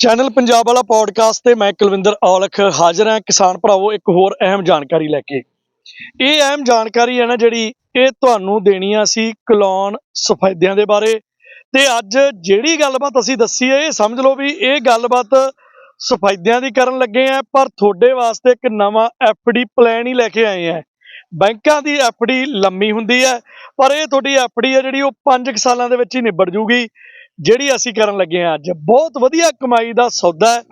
Channel Punjab ਵਾਲਾ podcast ਤੇ ਮੈਂ ਕੁਲਵਿੰਦਰ ਔਲਖ ਹਾਜ਼ਰ ਹਾਂ। ਕਿਸਾਨ ਭਰਾਵੋ, ਇੱਕ ਹੋਰ ਅਹਿਮ ਜਾਣਕਾਰੀ ਲੈ ਕੇ। ਇਹ ਅਹਿਮ ਜਾਣਕਾਰੀ ਹੈ ਨਾ ਜਿਹੜੀ, ਇਹ ਤੁਹਾਨੂੰ ਦੇਣੀ ਆ ਸੀ ਕਲੋਨ ਸਫੈਦਿਆਂ ਦੇ ਬਾਰੇ। ਤੇ ਅੱਜ ਜਿਹੜੀ ਗੱਲਬਾਤ ਅਸੀਂ ਦੱਸੀ ਹੈ, ਇਹ ਸਮਝ ਲਓ ਵੀ ਇਹ ਗੱਲਬਾਤ ਸਫੈਦਿਆਂ ਦੀ ਕਰਨ ਲੱਗੇ ਆ, ਪਰ ਤੁਹਾਡੇ ਵਾਸਤੇ ਇੱਕ ਨਵਾਂ ਡੀ ਪਲਾਨ ਹੀ ਲੈ ਕੇ ਆਏ ਆ। ਬੈਂਕਾਂ ਦੀ ਡੀ ਲੰਮੀ ਹੁੰਦੀ ਹੈ, ਪਰ ਇਹ ਤੁਹਾਡੀ ਡੀ ਹੈ ਜਿਹੜੀ ਉਹ 5 ਸਾਲਾਂ ਦੇ ਵਿੱਚ ਹੀ ਨਿਬੜ ਜੂਗੀ। ਜਿਹੜੀ ਅਸੀਂ ਕਰਨ ਲੱਗੇ ਹਾਂ ਅੱਜ। ਬਹੁਤ ਵਧੀਆ ਕਮਾਈ ਦਾ ਸੌਦਾ ਹੈ।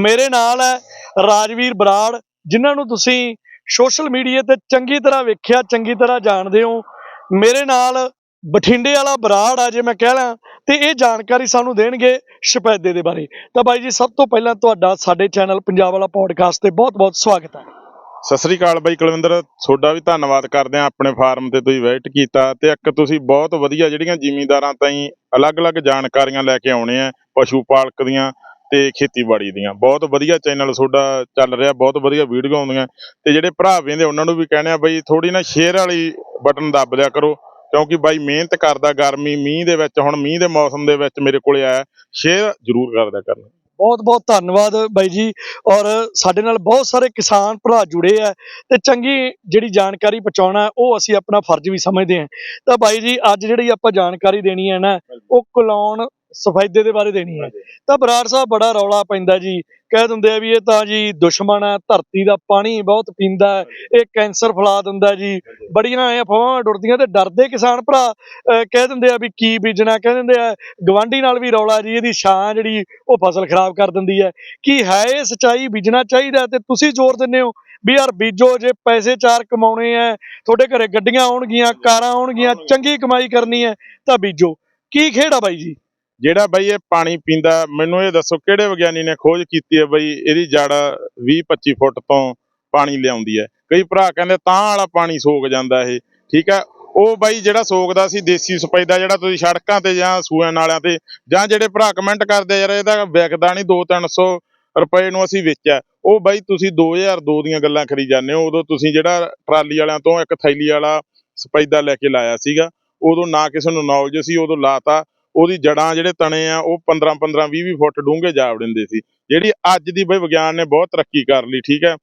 ਮੇਰੇ ਨਾਲ ਹੈ ਰਾਜਵੀਰ ਬਰਾੜ, ਜਿਨ੍ਹਾਂ ਨੂੰ ਤੁਸੀਂ ਸੋਸ਼ਲ ਮੀਡੀਆ ਤੇ ਚੰਗੀ ਤਰ੍ਹਾਂ ਵੇਖਿਆ, ਚੰਗੀ ਤਰ੍ਹਾਂ ਜਾਣਦੇ ਹੋ। ਮੇਰੇ ਨਾਲ ਬਠਿੰਡੇ ਵਾਲਾ ਬਰਾੜ ਆ ਜੇ ਮੈਂ ਕਹਿ ਲਾਂ, ਤੇ ਇਹ ਜਾਣਕਾਰੀ ਸਾਨੂੰ ਦੇਣਗੇ ਸ਼ਪੈਦੇ ਦੇ ਬਾਰੇ। ਤਾਂ ਬਾਈ ਜੀ, ਸਭ ਤੋਂ ਪਹਿਲਾਂ ਤੁਹਾਡਾ ਸਾਡੇ ਚੈਨਲ ਪੰਜਾਬ ਵਾਲਾ ਪੋਡਕਾਸਟ ਤੇ ਬਹੁਤ-ਬਹੁਤ ਸਵਾਗਤ ਹੈ। ਸਤਿ ਸ੍ਰੀ ਅਕਾਲ ਬਾਈ ਕੁਲਵਿੰਦਰ। ਤੁਹਾਡਾ ਵੀ ਧੰਨਵਾਦ ਕਰਦੇ ਆ ਆਪਣੇ ਫਾਰਮ ਤੇ ਤੁਸੀਂ ਵਿਜ਼ਿਟ ਕੀਤਾ ਤੇ ਇੱਕ ਤੁਸੀਂ ਬਹੁਤ ਵਧੀਆ ਜਿਹੜੀਆਂ ਜ਼ਿਮੀਂਦਾਰਾਂ ਤਾਈਂ ਅਲੱਗ-ਅਲੱਗ ਜਾਣਕਾਰੀਆਂ ਲੈ ਕੇ ਆਉਣੇ ਆ, ਪਸ਼ੂ ਪਾਲਕ ਦੀਆਂ ਤੇ ਖੇਤੀਬਾੜੀ ਦੀਆਂ। ਬਹੁਤ ਵਧੀਆ ਚੈਨਲ ਤੁਹਾਡਾ ਚੱਲ ਰਿਹਾ, ਬਹੁਤ ਵਧੀਆ ਵੀਡੀਓ ਆਉਂਦੀਆਂ। ਤੇ ਜਿਹੜੇ ਭਰਾ ਵੇਂਦੇ, ਉਹਨਾਂ ਨੂੰ ਵੀ ਕਹਿੰਦੇ ਆ ਬਈ ਥੋੜੀ ਨਾ ਸ਼ੇਅਰ ਵਾਲੀ ਬਟਨ ਦੱਬ ਲਿਆ ਕਰੋ, ਕਿਉਂਕਿ ਬਾਈ ਮਿਹਨਤ ਕਰਦਾ, ਗਰਮੀ ਮੀਂਹ ਦੇ ਵਿੱਚ, ਹੁਣ ਮੀਂਹ ਦੇ ਮੌਸਮ ਦੇ ਵਿੱਚ ਮੇਰੇ ਕੋਲੇ ਆਇਆ, ਸ਼ੇਅਰ ਜ਼ਰੂਰ ਕਰਦਾ ਕਰਨਾ। ਬਹੁਤ ਬਹੁਤ ਧੰਨਵਾਦ ਬਾਈ ਜੀ। ਔਰ ਸਾਡੇ ਨਾਲ ਬਹੁਤ ਸਾਰੇ ਕਿਸਾਨ ਭਰਾ ਜੁੜੇ ਆ ਤੇ ਚੰਗੀ ਜਿਹੜੀ ਜਾਣਕਾਰੀ ਪਹੁੰਚਾਉਣਾ ਉਹ ਅਸੀਂ ਆਪਣਾ ਫਰਜ਼ ਵੀ ਸਮਝਦੇ ਹਾਂ। ਤਾਂ ਬਾਈ ਜੀ, ਅੱਜ ਜਿਹੜੀ ਆਪਾਂ ਜਾਣਕਾਰੀ ਦੇਣੀ ਹੈ ਨਾ, ਉਹ ਕਲਾਉਣ ਸਫੈਦੇ ਦੇ ਬਾਰੇ ਦੇਣੀ ਹੈ। ਤਾਂ ਬਰਾੜ ਸਾਹਿਬ ਬੜਾ ਰੌਲਾ ਪੈਂਦਾ ਜੀ। ਕਹਿ ਦਿੰਦੇ ਆ ਵੀ ਇਹ ਤਾਂ ਜੀ ਦੁਸ਼ਮਣ ਹੈ ਧਰਤੀ ਦਾ ਪਾਣੀ ਬਹੁਤ ਪੀਂਦਾ ਹੈ ਇਹ ਕੈਂਸਰ ਫੈਲਾ ਦਿੰਦਾ ਜੀ। ਬੜੀਆਂ ਐ ਅਫਵਾਹਾਂ ਡੁਰਦੀਆਂ ਤੇ ਡਰਦੇ ਕਿਸਾਨ ਭਰਾ ਕਹਿ ਦਿੰਦੇ ਆ ਵੀ ਕੀ ਬੀਜਣਾ ਕਹਿ ਦਿੰਦੇ ਆ ਗਵਾਂਢੀ ਨਾਲ ਵੀ ਰੌਲਾ ਜੀ ਇਹਦੀ ਛਾਂ ਜਿਹੜੀ ਉਹ ਫਸਲ ਖਰਾਬ ਕਰ ਦਿੰਦੀ ਹੈ। ਕੀ ਹੈ ਇਹ ਸਚਾਈ? ਬੀਜਣਾ ਚਾਹੀਦਾ ਤੇ ਤੁਸੀਂ ਜ਼ੋਰ ਦਿੰਦੇ ਹੋ ਵੀ ਯਾਰ ਬੀਜੋ ਜੇ ਪੈਸੇ ਚਾਰ ਕਮਾਉਣੇ ਆ ਤੁਹਾਡੇ ਘਰੇ ਗੱਡੀਆਂ ਆਉਣਗੀਆਂ ਕਾਰਾਂ ਆਉਣਗੀਆਂ ਚੰਗੀ ਕਮਾਈ ਕਰਨੀ ਹੈ ਤਾਂ ਬੀਜੋ। ਕੀ ਆ ਬਾਈ ਜੀ? ਜਿਹੜਾ ਬਈ ਇਹ ਪਾਣੀ ਪੀਂਦਾ, ਮੈਨੂੰ ਇਹ ਦੱਸੋ ਕਿਹੜੇ ਵਿਗਿਆਨੀ ਨੇ ਖੋਜ ਕੀਤੀ ਹੈ ਬਈ ਇਹਦੀ ਜੜ 20 25 ਫੁੱਟ ਤੋਂ ਪਾਣੀ ਲਿਆਉਂਦੀ ਹੈ। ਕਈ ਭਰਾ ਕਹਿੰਦੇ ਤਾਂ ਵਾਲਾ ਪਾਣੀ ਸੋਕ ਜਾਂਦਾ ਇਹ, ਠੀਕ ਹੈ? ਉਹ ਬਾਈ ਜਿਹੜਾ ਸੋਕਦਾ ਸੀ ਦੇਸੀ ਸਪੈਦਾ ਜਿਹੜਾ ਤੁਸੀਂ ਸੜਕਾਂ ਤੇ ਜਾਂ ਸੂਆਂ ਨਾਲਿਆਂ ਤੇ ਜਾਂ ਜਿਹੜੇ ਭਰਾ ਕਮੈਂਟ ਕਰਦੇ ਯਾਰ, ਇਹਦਾ ਵਿਕਦਾ ਨਹੀਂ 2-300 ਰੁਪਏ ਨੂੰ ਅਸੀਂ ਵੇਚਿਆ। ਉਹ ਬਾਈ ਤੁਸੀਂ 2002 ਦੀਆਂ ਗੱਲਾਂ ਕਰੀ ਜਾਂਦੇ ਹੋ, ਉਦੋਂ ਤੁਸੀਂ ਜਿਹੜਾ ਟਰਾਲੀ ਵਾਲਿਆਂ ਤੋਂ ਇੱਕ ਥੈਲੀ ਵਾਲਾ ਸਪੈਦਾ ਲੈ ਕੇ ਲਾਇਆ ਸੀਗਾ। ਉਦੋਂ ਨਾ ਕਿਸੇ ਨੂੰ ਨੌਲੇਜ ਸੀ, ਉਦੋਂ ਲਾਤਾ। ਉਹਦੀ ਜੜਾਂ ਜਿਹੜੇ ਤਣੇ ਆ, ਉਹ 15 15 20 20 ਫੁੱਟ ਡੂੰਘੇ ਜਾ ਵੜਿੰਦੇ ਸੀ। ਜਿਹੜੀ ਅੱਜ ਦੀ ਬਈ ਵਿਗਿਆਨ ਨੇ ਬਹੁਤ ਤਰੱਕੀ ਕਰ ਲਈ, ਠੀਕ ਹੈ?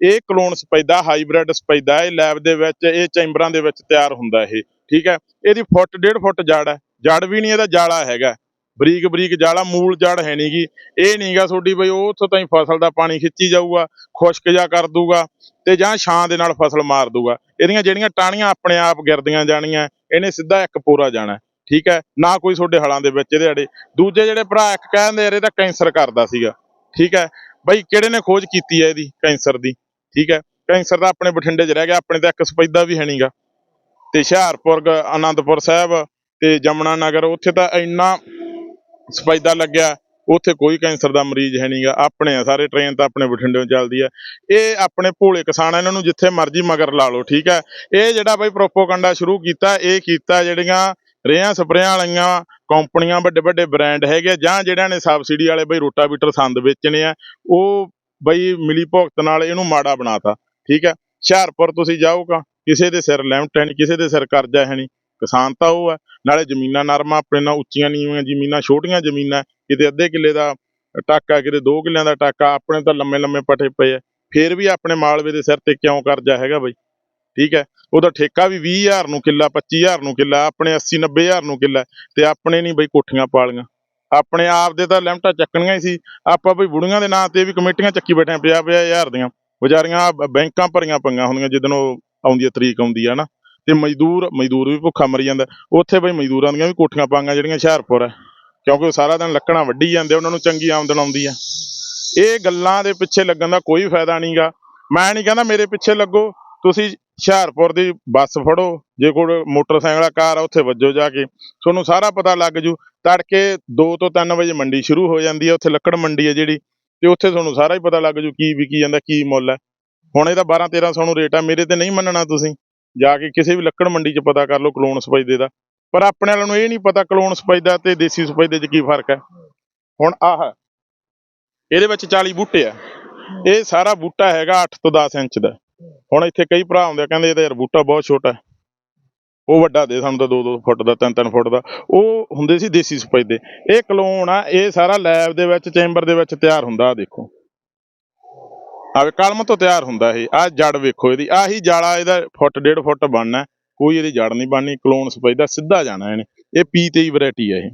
ਇਹ ਕਲੋਨ ਸਪੈਦਾ, ਹਾਈਬ੍ਰਿਡ ਸਪੈਦਾ, ਇਹ ਲੈਬ ਦੇ ਵਿੱਚ, ਇਹ ਚੈਂਬਰਾਂ ਦੇ ਵਿੱਚ ਤਿਆਰ ਹੁੰਦਾ ਇਹ, ਠੀਕ ਹੈ? ਇਹਦੀ ਫੁੱਟ, ਡੇਢ ਫੁੱਟ ਜੜ ਹੈ। ਜੜ ਵੀ ਨਹੀਂ ਇਹਦਾ, ਜਾਲਾ ਹੈਗਾ। ਬਰੀਕ ਬਰੀਕ ਜਾਲਾ, ਮੂਲ ਜੜ ਹੈ ਨਹੀਂਗੀ ਇਹ ਨਹੀਂਗਾ ਤੁਹਾਡੀ ਬਈ ਉਹ ਉੱਥੋਂ ਤਾਈਂ ਫਸਲ ਦਾ ਪਾਣੀ ਖਿੱਚੀ ਜਾਊਗਾ, ਖੁਸ਼ਕ ਜਾ ਕਰ ਦੂਗਾ ਤੇ ਜਾਂ ਛਾਂ ਦੇ ਨਾਲ ਫਸਲ ਮਾਰ ਦੂਗਾ। ਇਹਦੀਆਂ ਜਿਹੜੀਆਂ ਟਾਹਣੀਆਂ ਆਪਣੇ ਆਪ ਗਿਰਦੀਆਂ ਜਾਣੀਆਂ, ਇਹਨੇ ਸਿੱਧਾ ਇੱਕ ਪੂਰਾ ਜਾਣਾ। ਠੀਕ ਹੈ, ਨਾ ਕੋਈ ਤੁਹਾਡੇ ਹਲਾਂ ਦੇ ਵਿੱਚ ਇਹਦੇ ਅੜੇ। ਦੂਜੇ ਜਿਹੜੇ ਭਰਾ ਇੱਕ ਕਹਿੰਦੇ ਯਾਰ ਇਹ ਤਾਂ ਕੈਂਸਰ ਕਰਦਾ ਸੀਗਾ। ਠੀਕ ਹੈ, ਬਈ ਕਿਹੜੇ ਨੇ ਖੋਜ ਕੀਤੀ ਹੈ ਇਹਦੀ ਕੈਂਸਰ ਦੀ? ਠੀਕ ਹੈ, ਕੈਂਸਰ ਦਾ ਆਪਣੇ ਬਠਿੰਡੇ 'ਚ ਰਹਿ ਗਿਆ, ਆਪਣੇ ਤਾਂ ਇੱਕ ਸਪੈਦਾ ਵੀ ਹੈ ਨਹੀਂਗਾ ਤੇ ਹੁਸ਼ਿਆਰਪੁਰ ਗ- ਆਨੰਦਪੁਰ ਸਾਹਿਬ ਤੇ ਜਮਨਾ ਨਗਰ, ਉੱਥੇ ਤਾਂ ਇੰਨਾ ਸਪੈਦਾ ਲੱਗਿਆ, ਉੱਥੇ ਕੋਈ ਕੈਂਸਰ ਦਾ ਮਰੀਜ਼ ਹੈ ਨਹੀਂਗਾ ਆਪਣੇ ਆ ਸਾਰੇ, ਟ੍ਰੇਨ ਤਾਂ ਆਪਣੇ ਬਠਿੰਡੇੋਂ ਚੱਲਦੀ ਹੈ। ਇਹ ਆਪਣੇ ਭੋਲੇ ਕਿਸਾਨ ਇਹਨਾਂ ਨੂੰ ਜਿੱਥੇ ਮਰਜ਼ੀ ਮਗਰ ਲਾ ਲਓ, ਠੀਕ ਹੈ। ਇਹ ਜਿਹੜਾ ਬਈ ਪ੍ਰੋਪੋਗੰਡਾ ਸ਼ੁਰੂ ਕੀਤਾ, ਇਹ ਕੀਤਾ ਜਿਹੜੀਆਂ ਰੇਹਾਂ ਸਪਰੇਆਂ ਵਾਲੀਆਂ ਕੰਪਨੀਆਂ ਵੱਡੇ ਵੱਡੇ ਬ੍ਰਾਂਡ ਹੈਗੇ ਆ, ਜਾਂ ਜਿਹੜਿਆਂ ਨੇ ਸਬਸਿਡੀ ਵਾਲੇ ਬਈ ਰੋਟਾਵੀਟਰ ਸੰਦ ਵੇਚਣੇ ਆ ਉਹ ਬਈ ਮਿਲੀ ਭੁਗਤ ਨਾਲ ਇਹਨੂੰ ਮਾੜਾ ਬਣਾਤਾ ਠੀਕ ਹੈ ਹੁਸ਼ਿਆਰਪੁਰ ਤੁਸੀਂ ਜਾਓਗਾ ਕਿਸੇ ਦੇ ਸਿਰ ਲਿਮਟ ਹੈ ਨਹੀਂ ਕਿਸੇ ਦੇ ਸਿਰ ਕਰਜ਼ਾ ਹੈ ਨਹੀਂ ਕਿਸਾਨ ਤਾਂ ਉਹ ਹੈ ਨਾਲੇ ਜ਼ਮੀਨਾਂ ਨਰਮਾ ਆਪਣੇ ਨਾਲ ਉੱਚੀਆਂ ਨੀਵੀਆਂ ਜ਼ਮੀਨਾਂ ਛੋਟੀਆਂ ਜ਼ਮੀਨਾਂ ਕਿਤੇ ਅੱਧੇ ਕਿੱਲੇ ਦਾ ਟਾਕਾ ਕਿਤੇ 2 ਕਿੱਲਿਆਂ ਦਾ ਟਾਕਾ ਆਪਣੇ ਤਾਂ ਲੰਮੇ ਲੰਮੇ ਪੱਠੇ ਪਏ ਆ ਫੇਰ ਵੀ ਆਪਣੇ ਮਾਲਵੇ ਦੇ ਸਿਰ ਤੇ ਕਿਉਂ ਕਰਜ਼ਾ ਹੈਗਾ ਬਈ? ਠੀਕ ਹੈ? ਉਹਦਾ ਠੇਕਾ ਵੀ 20000 ਨੂੰ ਕਿੱਲਾ 25000 ਨੂੰ ਕਿੱਲਾ, ਆਪਣੇ 80 90000 ਨੂੰ ਕਿੱਲਾ ਤੇ ਆਪਣੇ ਨਹੀਂ ਬਈ ਕੋਠੀਆਂ ਪਾਲੀਆਂ। ਆਪਣੇ ਆਪ ਦੇ ਤਾਂ ਲਿਮਟਾਂ ਚੱਕਣੀਆਂ ਹੀ ਸੀ। ਆਪਾਂ ਬਈ ਬੁੜੀਆਂ ਦੇ ਨਾਂ ਤੇ ਵੀ ਕਮੇਟੀਆਂ ਚੱਕੀ ਬੈਠੇ ਪਿਆ ਪਿਆ ਹਜ਼ਾਰ ਦੀਆਂ। ਵਿਚਾਰੀਆਂ ਬੈਂਕਾਂ ਭਰੀਆਂ ਪਈਆਂ ਹੁੰਦੀਆਂ ਜਦੋਂ ਉਹ ਆਉਂਦੀ ਹੈ, ਤਰੀਕ ਆਉਂਦੀ ਹੈ ਨਾ। ਤੇ ਮਜ਼ਦੂਰ ਮਜ਼ਦੂਰ ਵੀ ਭੁੱਖਾ ਮਰੀ ਜਾਂਦਾ। ਉੱਥੇ ਬਈ ਮਜ਼ਦੂਰਾਂ ਦੀਆਂ ਵੀ ਕੋਠੀਆਂ ਪਾਈਆਂ ਜਿਹੜੀਆਂ ਹੁਸ਼ਿਆਰਪੁਰ ਹੈ। ਕਿਉਂਕਿ ਉਹ ਸਾਰਾ ਦਿਨ ਲੱਕੜਾਂ ਵੱਢੀ ਜਾਂਦੇ, ਉਹਨਾਂ ਨੂੰ ਚੰਗੀ ਆਮਦਨ ਆਉਂਦੀ ਆ ਇਹ ਗੱਲਾਂ ਦੇ ਪਿੱਛੇ ਲੱਗਣ ਦਾ ਕੋਈ ਫਾਇਦਾ ਨਹੀਂਗਾ ਮੈਂ ਨਹੀਂ ਕਹਿੰਦਾ ਮੇਰੇ ਪਿੱਛੇ ਲੱਗੋ। ਤੁਸੀਂ ਹੁਸ਼ਿਆਰਪੁਰ ਦੀ ਬੱਸ ਫੜੋ, ਜੇ ਕੋਈ ਮੋਟਰਸਾਈਕਲ ਆ, ਕਾਰ ਆ, ਉੱਥੇ ਵੱਜੋ ਜਾ ਕੇ। ਤੁਹਾਨੂੰ ਸਾਰਾ ਪਤਾ ਲੱਗ ਜੂ, ਤੜਕੇ 2 ਤੋਂ 3 ਵਜੇ ਮੰਡੀ ਸ਼ੁਰੂ ਹੋ ਜਾਂਦੀ ਹੈ ਉੱਥੇ ਲੱਕੜ ਮੰਡੀ ਹੈ ਜਿਹੜੀ, ਤੇ ਉੱਥੇ ਤੁਹਾਨੂੰ ਸਾਰਾ ਹੀ ਪਤਾ ਲੱਗ ਜੂ ਕੀ ਵਿਕੀ ਜਾਂਦਾ, ਕੀ ਮੁੱਲ ਹੈ ਹੁਣ ਇਹਦਾ 12 1300 ਨੂੰ ਰੇਟ ਆ, ਮੇਰੇ ਤੇ ਨਹੀਂ ਮੰਨਣਾ ਤੁਸੀਂ। ਜਾ ਕੇ ਕਿਸੇ ਵੀ ਲੱਕੜ ਮੰਡੀ 'ਚ ਪਤਾ ਕਰ ਲਓ ਕਲੋਨ ਸਪੈਦੇ ਦਾ ਪਰ ਆਪਣੇ ਵਾਲਿਆਂ ਨੂੰ ਇਹ ਨਹੀਂ ਪਤਾ ਕਲੋਨ ਸਪੈਦਾ ਤੇ ਦੇਸੀ ਸਪੈਦੇ 'ਚ ਕੀ ਫ਼ਰਕ ਹੈ ਹੁਣ ਆਹ, ਇਹਦੇ ਵਿੱਚ 40 ਬੂਟੇ ਆ। ਇਹ ਸਾਰਾ ਬੂਟਾ ਹੈਗਾ 8 ਤੋਂ 10 ਇੰਚ ਦਾ। ਹੁਣ ਇੱਥੇ ਕਈ ਭਰਾ ਆਉਂਦੇ ਆ, ਕਹਿੰਦੇ ਇਹ ਤਾਂ ਯਾਰ ਬੂਟਾ ਬਹੁਤ ਛੋਟਾ ਹੈ। ਉਹ ਵੱਡਾ ਦੇ ਸਾਨੂੰ ਤਾਂ 2-2 ਫੁੱਟ ਦਾ 3-3 ਫੁੱਟ ਦਾ। ਉਹ ਹੁੰਦੇ ਸੀ ਦੇਸੀ ਸਫੈਦੇ ਇਹ ਕਲੋਨ ਆ ਇਹ ਸਾਰਾ ਲੈਬ ਦੇ ਵਿੱਚ ਚੈਂਬਰ ਦੇ ਵਿੱਚ ਤਿਆਰ ਹੁੰਦਾ ਆ ਦੇਖੋ। ਆਵੇ ਕਲਮ ਤੋਂ ਤਿਆਰ ਹੁੰਦਾ ਇਹ ਆ ਜੜ ਵੇਖੋ ਇਹਦੀ ਆਹੀ ਜਾਲਾ ਇਹਦਾ ਫੁੱਟ ਡੇਢ ਫੁੱਟ ਬਣਨਾ ਕੋਈ ਇਹਦੀ ਜੜ ਨਹੀਂ ਬਣਨੀ ਕਲੋਨ ਸਫੈਦਾ ਸਿੱਧਾ ਜਾਣਾ ਇਹਨੇ। ਇਹ P23 ਵੈਰਾਈਟੀ ਆ ਇਹ।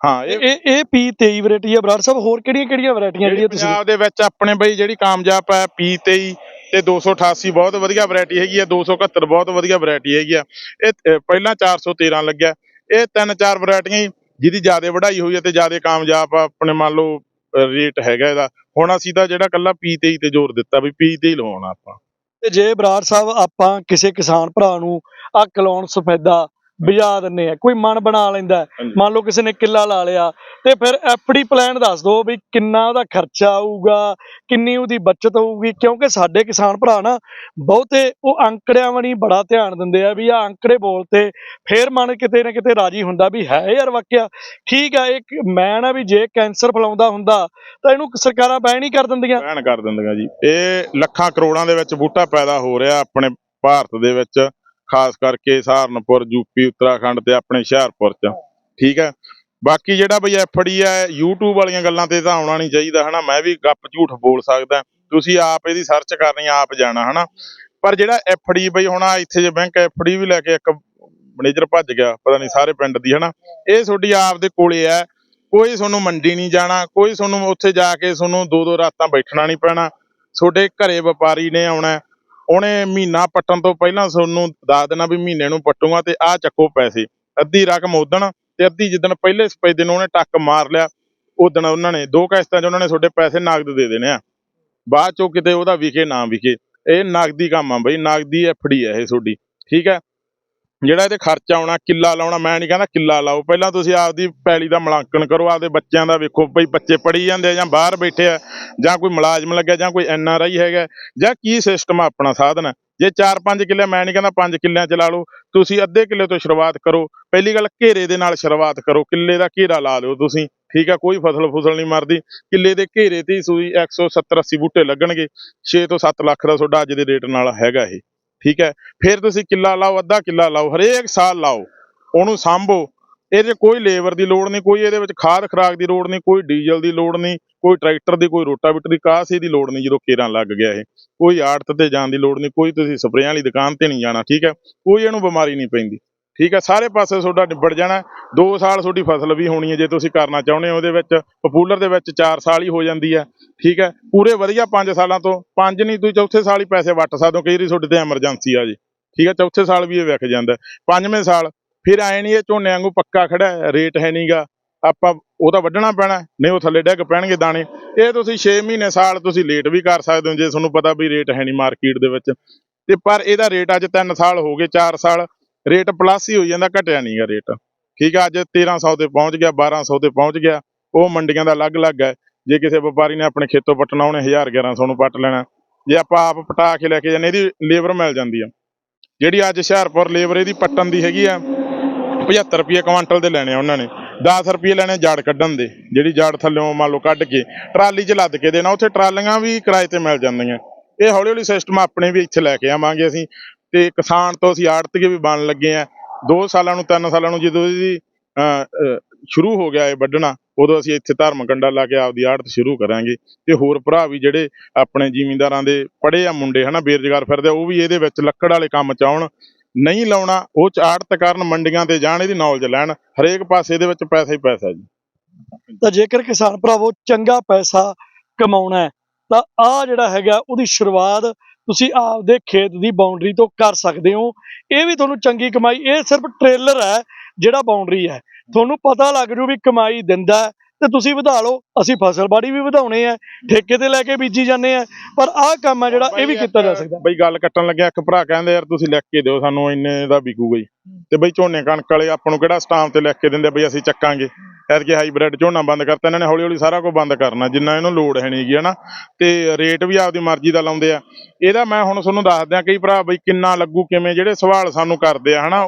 ਹਾਂ ਇਹ ਇਹ ਇਹ P23 ਵੈਰਾਈਟੀ ਆ ਬਰਾੜ ਸਾਹਿਬ ਹੋਰ ਕਿਹੜੀਆਂ ਕਿਹੜੀਆਂ ਵੈਰਾਈਟੀਆਂ ਜਿਹੜੀ ਜਿਹੜੀਆਂ ਤੁਸੀਂ ਪੰਜਾਬ ਦੇ ਵਿੱਚ ਆਪਣੇ ਬਈ ਜਿਹੜੀ ਕਾਮਯਾਬ ਹੈ P23 ਤੇ 288 ਬਹੁਤ ਵਧੀਆ ਵੈਰਾਈਟੀ ਹੈਗੀ ਆ 271 ਬਹੁਤ ਵਧੀਆ ਵੈਰਾਈਟੀ ਹੈਗੀ ਆ। ਇਹ ਅਹ, ਪਹਿਲਾਂ 413 ਲੱਗਿਆ। ਇਹ ਤਿੰਨ ਚਾਰ ਵੈਰਾਈਟੀਆਂ ਹੀ ਜਿਹਦੀ ਜ਼ਿਆਦਾ ਵਢਾਈ ਹੋਈ ਹੈ ਤੇ ਜ਼ਿਆਦਾ ਕਾਮਯਾਬ ਆਪਣੇ ਮੰਨ ਲਓ ਰੇਟ ਹੈਗਾ ਇਹਦਾ। ਹੁਣ ਅਸੀਂ ਤਾਂ ਜਿਹੜਾ ਕੱਲਾ P23 ਤੇ ਜ਼ੋਰ ਦਿੱਤਾ ਵੀ P23 ਲਵਾਉਣਾ ਆਪਾਂ। ਤੇ ਜੇ ਬਰਾੜ ਸਾਹਿਬ ਆਪਾਂ ਕਿਸੇ ਕਿਸਾਨ ਭਰਾ ਨੂੰ ਆ ਕਲੋਨ ਸਫੈਦਾ ਬੁਝਾ ਦਿੰਨੇ ਆ ਕੋਈ ਮਨ ਬਣਾ ਲੈਂਦਾ। ਮੰਨ ਲਓ ਕਿਸੇ ਨੇ ਕਿੱਲਾ ਲਾ ਲਿਆ ਤੇ ਫਿਰ ਐਫਡੀ ਪਲਾਨ ਦੱਸ ਦਿਓ ਵੀ ਕਿੰਨਾ ਉਹਦਾ ਖਰਚਾ ਆਊਗਾ ਕਿੰਨੀ ਉਹਦੀ ਬਚਤ ਹੋਊਗੀ ਕਿਉਂਕਿ ਸਾਡੇ ਕਿਸਾਨ ਭਰਾ ਨਾ ਬਹੁਤੇ ਉਹ ਅੰਕੜਿਆਂ ਵਣੀ ਬੜਾ ਧਿਆਨ ਦਿੰਦੇ ਆ ਵੀ ਆ ਅੰਕੜੇ ਬੋਲਤੇ ਫਿਰ ਮਨ ਕਿਤੇ ਨਾ ਕਿਤੇ ਰਾਜੀ ਹੁੰਦਾ ਵੀ ਹੈ ਯਾਰ ਵਾਕਿਆ ਠੀਕ ਆ ਇੱਕ ਮੈਂ ਨਾ ਵੀ ਜੇ ਕੈਂਸਰ ਫੈਲਾਉਂਦਾ ਹੁੰਦਾ ਤਾਂ ਇਹਨੂੰ ਸਰਕਾਰਾਂ ਬੈਨ ਹੀ ਕਰ ਦਿੰਦੀਆਂ। ਬੈਨ ਕਰ ਦਿੰਦੀਆਂ ਜੀ। ਇਹ ਲੱਖਾਂ ਕਰੋੜਾਂ ਦੇ ਵਿੱਚ ਬੂਟਾ ਪੈਦਾ ਹੋ ਰਿਹਾ ਆਪਣੇ ਭਾਰਤ ਦੇ ਵਿੱਚ। ਖਾਸ ਕਰਕੇ ਸਹਾਰਨਪੁਰ ਯੂਪੀ ਉੱਤਰਾਖੰਡ ਤੇ ਆਪਣੇ ਹੁਸ਼ਿਆਰਪੁਰ ਚ। ਠੀਕ ਹੈ? ਬਾਕੀ ਜਿਹੜਾ ਬਈ ਐਫਡੀ ਹੈ YouTube ਵਾਲੀਆਂ ਗੱਲਾਂ ਤੇ ਤਾਂ ਆਉਣਾ ਨਹੀਂ ਚਾਹੀਦਾ, ਹਨਾ? ਮੈਂ ਵੀ ਗੱਪ ਝੂਠ ਬੋਲ ਸਕਦਾ। ਤੁਸੀਂ ਆਪ ਇਹਦੀ ਸਰਚ ਕਰਨੀ, ਆਪ ਜਾਣਾ, ਹਨਾ? ਪਰ ਜਿਹੜਾ ਐਫਡੀ ਬਈ ਹੁਣ ਇੱਥੇ ਜੇ ਬੈਂਕ ਐਫਡੀ ਵੀ ਲੈ ਕੇ ਇੱਕ ਮੈਨੇਜਰ ਭੱਜ ਗਿਆ, ਪਤਾ ਨਹੀਂ ਸਾਰੇ ਪਿੰਡ ਦੀ, ਹਨਾ? ਇਹ ਤੁਹਾਡੀ ਆਪ ਦੇ ਕੋਲੇ ਹੈ। ਕੋਈ ਤੁਹਾਨੂੰ ਮੰਡੀ ਨਹੀਂ ਜਾਣਾ, ਕੋਈ ਤੁਹਾਨੂੰ ਉੱਥੇ ਜਾ ਕੇ ਤੁਹਾਨੂੰ ਦੋ ਦੋ ਰਾਤਾਂ ਬੈਠਣਾ ਨਹੀਂ ਪੈਣਾ। ਤੁਹਾਡੇ ਘਰੇ ਵਪਾਰੀ ਨੇ ਆਉਣਾ ਉਹਨੇ ਮਹੀਨਾ ਪੱਟਣ ਤੋਂ ਪਹਿਲਾਂ ਤੁਹਾਨੂੰ ਦੱਸ ਦੇਣਾ ਵੀ ਮਹੀਨੇ ਨੂੰ ਪੱਟੂਗਾ ਤੇ ਆਹ ਚੱਕੋ ਪੈਸੇ। ਅੱਧੀ ਰਕਮ ਉਦਣ ਤੇ ਅੱਧੀ ਜਿੱਦਣ ਪਹਿਲੇ ਸਪੈਦੇ ਦਿਨ ਉਹਨੇ ਟੱਕ ਮਾਰ ਲਿਆ, ਉਦਣ ਉਹਨਾਂ ਨੇ ਦੋ ਕਿਸ਼ਤਾਂ 'ਚ ਉਹਨਾਂ ਨੇ ਤੁਹਾਡੇ ਪੈਸੇ ਨਗਦ ਦੇ ਦੇਣੇ ਆ। ਬਾਅਦ ਚੋਂ ਕਿਤੇ ਉਹਦਾ ਵਿਖੇ ਨਾ ਵਿਖੇ ਇਹ ਨਗਦੀ ਕੰਮ ਆ ਬਈ, ਨਗਦੀ ਐਫਡੀ ਹੈ ਇਹ ਤੁਹਾਡੀ। ਠੀਕ ਹੈ? ਜਿਹੜਾ ਇਹਦੇ ਖਰਚਾ ਆਉਣਾ, ਕਿੱਲਾ ਲਾਉਣਾ, ਮੈਂ ਨਹੀਂ ਕਹਿੰਦਾ ਕਿੱਲਾ ਲਾਓ। ਪਹਿਲਾਂ ਤੁਸੀਂ ਆਪਦੀ ਪੈਲੀ ਦਾ ਮੁਲਾਂਕਣ ਕਰੋ, ਆਪਦੇ ਬੱਚਿਆਂ ਦਾ ਵੇਖੋ ਬਈ ਬੱਚੇ ਪੜ੍ਹੀ ਜਾਂਦੇ ਆ ਜਾਂ ਬਾਹਰ ਬੈਠੇ ਆ, ਜਾਂ ਕੋਈ ਮੁਲਾਜ਼ਮ ਲੱਗਿਆ, ਜਾਂ ਕੋਈ ਐਨ ਆਰ ਆਈ ਹੈਗਾ, ਜਾਂ ਕੀ ਸਿਸਟਮ ਆ ਆਪਣਾ ਸਾਧਨ? ਜੇ 4-5 ਕਿੱਲੇ, ਮੈਂ ਨਹੀਂ ਕਹਿੰਦਾ 5 ਕਿੱਲਿਆਂ ਚ ਲਾ ਲਓ, ਤੁਸੀਂ ਅੱਧੇ ਕਿੱਲੇ ਤੋਂ ਸ਼ੁਰੂਆਤ ਕਰੋ। ਪਹਿਲੀ ਗੱਲ, ਘੇਰੇ ਦੇ ਨਾਲ ਸ਼ੁਰੂਆਤ ਕਰੋ, ਕਿੱਲੇ ਦਾ ਘੇਰਾ ਲਾ ਲਿਓ ਤੁਸੀਂ, ਠੀਕ ਆ, ਕੋਈ ਫਸਲ ਫੁਸਲ ਨਹੀਂ ਮਰਦੀ। ਕਿੱਲੇ ਦੇ ਘੇਰੇ ਤੇ ਹੀ ਸੂਈ 170 80 ਬੂਟੇ ਲੱਗਣਗੇ 6 ਤੋਂ 7 ਲੱਖ ਦਾ ਤੁਹਾਡਾ ਅੱਜ ਦੇ ਰੇਟ ਨਾਲ ਹੈਗਾ ਇਹ। ਠੀਕ ਹੈ? ਫਿਰ ਤੁਸੀਂ ਕਿੱਲਾ ਲਾਓ, ਅੱਧਾ ਕਿੱਲਾ ਲਾਓ, ਹਰੇਕ ਸਾਲ ਲਾਓ, ਉਹਨੂੰ ਸਾਂਭੋ। ਇਹਦੇ 'ਚ ਕੋਈ ਲੇਬਰ ਦੀ ਲੋੜ ਨਹੀਂ, ਕੋਈ ਇਹਦੇ ਵਿੱਚ ਖਾਦ ਖਰਾਕ ਦੀ ਲੋੜ ਨਹੀਂ, ਕੋਈ ਡੀਜ਼ਲ ਦੀ ਲੋੜ ਨਹੀਂ, ਕੋਈ ਟਰੈਕਟਰ ਦੀ, ਕੋਈ ਰੋਟਾਵੀਟਰ ਦੀ, ਕਾਸੇ ਦੀ ਲੋੜ ਨਹੀਂ ਜਦੋਂ ਕੇਰਾਂ ਲੱਗ ਗਿਆ ਇਹ। ਕੋਈ ਆੜਤ ਤੇ ਜਾਣ ਦੀ ਲੋੜ ਨਹੀਂ, ਕੋਈ ਤੁਸੀਂ ਸਪਰੇਆਂ ਵਾਲੀ ਦੁਕਾਨ ਤੇ ਨਹੀਂ ਜਾਣਾ, ਠੀਕ ਹੈ? ਕੋਈ ਇਹਨੂੰ ਬਿਮਾਰੀ ਨਹੀਂ ਪੈਂਦੀ। ਠੀਕ ਹੈ, ਸਾਰੇ ਪਾਸੇ ਤੁਹਾਡਾ ਨਿਬੜ ਜਾਣਾ। 2 ਸਾਲ ਤੁਹਾਡੀ ਫਸਲ ਵੀ ਹੋਣੀ ਹੈ, ਜੇ ਤੁਸੀਂ ਕਰਨਾ ਚਾਹੁੰਦੇ ਹੋ ਉਹਦੇ ਵਿੱਚ। ਪਪੂਲਰ ਦੇ ਵਿੱਚ 4 ਸਾਲ ਹੀ ਹੋ ਜਾਂਦੀ ਹੈ, ਠੀਕ ਹੈ। ਪੂਰੇ ਵਧੀਆ 5 ਸਾਲਾਂ ਤੋਂ 5 ਨਹੀਂ, ਤੁਸੀਂ ਚੌਥੇ ਸਾਲ ਹੀ ਪੈਸੇ ਵੱਟ ਸਕਦੇ ਹੋ, ਕਈ ਵਾਰੀ ਤੁਹਾਡੇ ਤੇ ਐਮਰਜੈਂਸੀ ਆ ਜੀ। ਠੀਕ ਹੈ, ਚੌਥੇ ਸਾਲ ਵੀ ਇਹ ਵਿਕ ਜਾਂਦਾ ਪੰਜਵੇਂ ਸਾਲ, ਫਿਰ ਆਏ ਨਹੀਂ, ਇਹ ਝੋਨੇ ਵਾਂਗੂ ਪੱਕਾ ਖੜਾ ਰੇਟ ਹੈ ਨਹੀਂਗਾ ਆਪਾਂ, ਉਹ ਤਾਂ ਵੱਢਣਾ ਪੈਣਾ, ਨਹੀਂ, ਉਹ ਥੱਲੇ ਡਿੱਗ ਪੈਣਗੇ ਦਾਣੇ। ਇਹ ਤੁਸੀਂ 6 ਮਹੀਨੇ, ਸਾਲ ਤੁਸੀਂ ਲੇਟ ਵੀ ਕਰ ਸਕਦੇ ਹੋ, ਜੇ ਤੁਹਾਨੂੰ ਪਤਾ ਵੀ ਰੇਟ ਹੈ ਨਹੀਂ ਮਾਰਕੀਟ ਦੇ ਵਿੱਚ। ਤੇ ਪਰ ਇਹਦਾ ਰੇਟ ਅੱਜ 3 ਸਾਲ ਹੋ ਗਏ 4 ਸਾਲ। ਰੇਟ ਪਲੱਸ ਹੀ ਹੋਈ ਜਾਂਦਾ, ਘਟਿਆ ਨਹੀਂਗਾ ਰੇਟ। ਠੀਕ ਆ, ਅੱਜ 1300 ਤੇ ਪਹੁੰਚ ਗਿਆ 1200 ਤੇ ਪਹੁੰਚ ਗਿਆ। ਉਹ ਮੰਡੀਆਂ ਦਾ ਅਲੱਗ-ਅਲੱਗ ਹੈ। ਜੇ ਕਿਸੇ ਵਪਾਰੀ ਨੇ ਆਪਣੇ ਖੇਤੋਂ ਪਟਣਾ, ਉਹਨੇ 1000 1100 ਨੂੰ ਪੱਟ ਲੈਣਾ। ਜੇ ਆਪਾਂ ਆਪ ਪਟਾ ਕੇ ਲੈ ਕੇ ਜਾਂਦੇ, ਇਹਦੀ ਲੇਬਰ ਮਿਲ ਜਾਂਦੀ ਆ। ਜਿਹੜੀ ਅੱਜ ਹੁਸ਼ਿਆਰਪੁਰ ਲੇਬਰ ਇਹਦੀ ਪੱਟਣ ਦੀ ਹੈਗੀ ਆ 75 ਰੁਪਏ ਕੁਆਂਟਲ ਦੇ ਲੈਣੇ ਆ ਉਹਨਾਂ ਨੇ। 10 ਰੁਪਏ ਲੈਣੇ ਜੜ ਕੱਢਣ ਦੇ, ਜਿਹੜੀ ਜੜ ਥੱਲਿਓਂ ਮੰਨ ਲਓ ਕੱਢ ਕੇ, ਟਰਾਲੀ 'ਚ ਲੱਦ ਕੇ ਦੇਣਾ, ਉੱਥੇ ਟਰਾਲੀਆਂ ਵੀ ਕਿਰਾਏ ਤੇ ਮਿਲ ਜਾਂਦੀਆਂ। ਇਹ ਹੌਲੀ ਹੌਲੀ ਸਿਸਟਮ ਆਪਣੇ ਵੀ ਇੱਥੇ ਲੈ ਕੇ ਆਵਾਂਗੇ ਅਸੀਂ। ਤੇ ਕਿਸਾਨ ਤੋਂ ਅਸੀਂ ਆੜਤੀਏ ਵੀ ਬਣ ਲੱਗੇ ਆ 2 ਸਾਲਾਂ ਨੂੰ 3 ਸਾਲਾਂ ਨੂੰ ਜਦੋਂ ਇਹਦੀ ਅਹ, ਸ਼ੁਰੂ ਹੋ ਗਿਆ ਇਹ ਵੱਢਣਾ ਉਦੋਂ ਅਸੀਂ ਇੱਥੇ ਧਰਮ ਕੰਡਾ ਲਾ ਕੇ ਆਪਦੀ ਆੜਤ ਸ਼ੁਰੂ ਕਰਾਂਗੇ। ਤੇ ਹੋਰ ਭਰਾ ਵੀ ਜਿਹੜੇ ਆਪਣੇ ਜ਼ਿਮੀਂਦਾਰਾਂ ਦੇ ਪੜ੍ਹੇ ਆ ਮੁੰਡੇ ਹਨਾ ਬੇਰੁਜ਼ਗਾਰ ਫਿਰਦੇ ਆ, ਉਹ ਵੀ ਇਹਦੇ ਵਿੱਚ ਲੱਕੜ ਵਾਲੇ ਕੰਮ ਚ ਆਉਣ ਨਹੀਂ ਲਾਉਣਾ ਉਹ ਚ ਆੜਤ ਕਰਨ ਮੰਡੀਆਂ ਤੇ ਜਾਣ ਇਹਦੀ ਨੌਲੇਜ ਲੈਣ ਹਰੇਕ ਪਾਸੇ ਇਹਦੇ ਵਿੱਚ ਪੈਸਾ ਹੀ ਪੈਸਾ ਜੀ। ਤਾਂ ਜੇਕਰ ਕਿਸਾਨ ਭਰਾਵੋ ਚੰਗਾ ਪੈਸਾ ਕਮਾਉਣਾ ਤਾਂ ਆ ਜਿਹੜਾ ਹੈਗਾ ਉਹਦੀ ਸ਼ੁਰੂਆਤ ਤੁਸੀਂ ਆਪਦੇ ਖੇਤ ਦੀ ਬਾਉਂਡਰੀ ਤੋਂ ਕਰ ਸਕਦੇ ਹੋ। ਇਹ ਵੀ ਤੁਹਾਨੂੰ ਚੰਗੀ ਕਮਾਈ, ਇਹ ਸਿਰਫ ਟ੍ਰੇਲਰ ਹੈ ਜਿਹੜਾ ਬਾਉਂਡਰੀ ਹੈ। ਤੁਹਾਨੂੰ ਪਤਾ ਲੱਗ ਜੂ ਵੀ ਕਮਾਈ ਦਿੰਦਾ ਤੇ ਤੁਸੀਂ ਵਧਾ ਲਓ, ਅਸੀਂ ਫਸਲ ਬਾੜੀ ਵੀ ਵਧਾਉਣੇ ਆ ਠੇਕੇ ਤੇ ਲੈ ਕੇ ਬੀਜੀ ਜਾਂਦੇ ਆ ਪਰ ਆਹ ਕੰਮ ਹੈ ਜਿਹੜਾ ਇਹ ਵੀ ਕੀਤਾ ਜਾ ਸਕਦਾ। ਬਈ ਗੱਲ ਕੱਟਣ ਲੱਗਿਆ, ਇੱਕ ਭਰਾ ਕਹਿੰਦੇ ਯਾਰ ਤੁਸੀਂ ਲਿਖ ਕੇ ਦਿਓ ਸਾਨੂੰ, ਇੰਨੇ ਦਾ ਵਿਕੂਗਾ ਜੀ ਤੇ ਬਈ ਝੋਨੇ ਕਣਕ ਵਾਲੇ ਆਪਾਂ ਨੂੰ ਕਿਹੜਾ ਸਟਾਮ ਤੇ ਲਿਖ ਕੇ ਦਿੰਦੇ ਬਈ ਅਸੀਂ ਚੱਕਾਂਗੇ। ਐਤਕੀ ਹਾਈਬ੍ਰਿਡ ਝੋਨਾ ਬੰਦ ਕਰਤਾ, ਇਹਨਾਂ ਨੇ ਹੌਲੀ ਹੌਲੀ ਸਾਰਾ ਕੁਝ ਬੰਦ ਕਰਨਾ, ਜਿੰਨਾ ਇਹਨੂੰ ਲੋਡ ਹੈ ਨਹੀਂਗੀ ਹਨਾ। ਤੇ ਰੇਟ ਵੀ ਆਪਦੀ ਮਰਜ਼ੀ ਦਾ ਲਾਉਂਦੇ ਆ। ਇਹਦਾ ਮੈਂ ਹੁਣ ਤੁਹਾਨੂੰ ਦੱਸ ਦਿਆਂ, ਕਈ ਭਰਾ ਬਈ ਕਿੰਨਾ ਲੱਗੂ, ਕਿਵੇਂ, ਜਿਹੜੇ ਸਵਾਲ ਸਾਨੂੰ ਕਰਦੇ ਆ, ਹਨਾ।